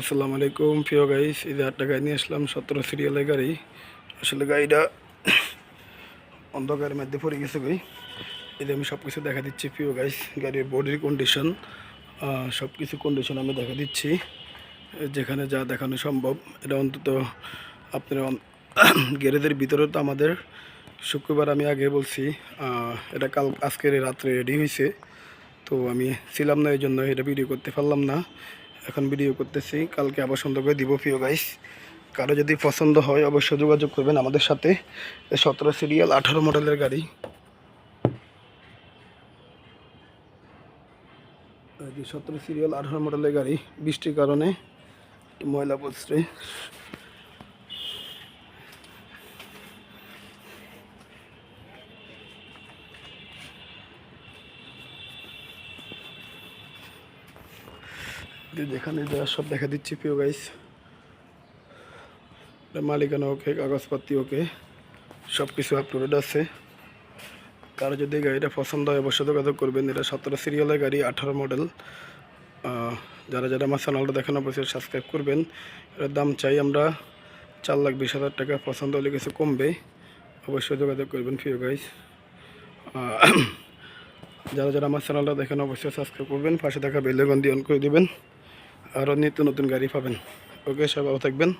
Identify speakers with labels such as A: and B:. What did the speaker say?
A: আসসালামু আলাইকুম, প্রিয় গাইস এই যে গাড়ি নিয়ে আসলাম, সতেরো সিরিয়ালের গাড়ি। আসলে গাড়িটা অন্ধকারের মধ্যে পড়ে গেছে গাই এই যে আমি সব কিছু দেখা দিচ্ছি, প্রিয় গাইস গাড়ির বডির কন্ডিশন সব কিছু কন্ডিশন আমি দেখা দিচ্ছি। যেখানে যা দেখানো সম্ভব, এটা অন্তত আপনার গ্যারেজের ভিতরে তো আমাদের শুক্রবার আমি আগে বলছি এটা কাল আজকের রাত্রে রেডি হয়েছে তো আমি ছিলাম না, এই জন্য এটা ভিডিও করতে পারলাম না। এখন ভিডিও করতেছি। কালকে আবার সুন্দর করে দিব প্রিয় গাইস কারও যদি পছন্দ হয় অবশ্যই যোগাযোগ করবেন আমাদের সাথে। সতেরো সিরিয়াল আঠারো মডেলের গাড়ি। সতেরো সিরিয়াল আঠারো মডেলের গাড়ি। বৃষ্টির কারণে ময়লা পড়ছে। যেখানে যারা সব দেখা দিচ্ছি, প্রিয় গাইস মালিকানা ওকে কাগজপাতি ওকে সব কিছু আপলোড আছে। কারও যদি গাড়িটা পছন্দ হয়, অবশ্যই যোগাযোগ করবেন। এটা সতেরো সিরিয়ালের গাড়ি, আঠারো মডেল যারা যারা আমার চ্যানেলটা দেখানো, অবশ্যই সাবস্ক্রাইব করবেন। এটার দাম চাই আমরা চার লাখ বিশ হাজার টাকা। পছন্দ হলে কিছু কমবে। অবশ্যই যোগাযোগ করবেন, প্রিয় গাইস যারা যারা আমার চ্যানেলটা দেখেন, অবশ্যই সাবস্ক্রাইব করবেন। পাশে থাকা বেলেগন দিয়ে অন করে দিবেন। আরও নিত্য নতুন গাড়ি পাবেন। ওকে সবাই ভালো থাকবেন।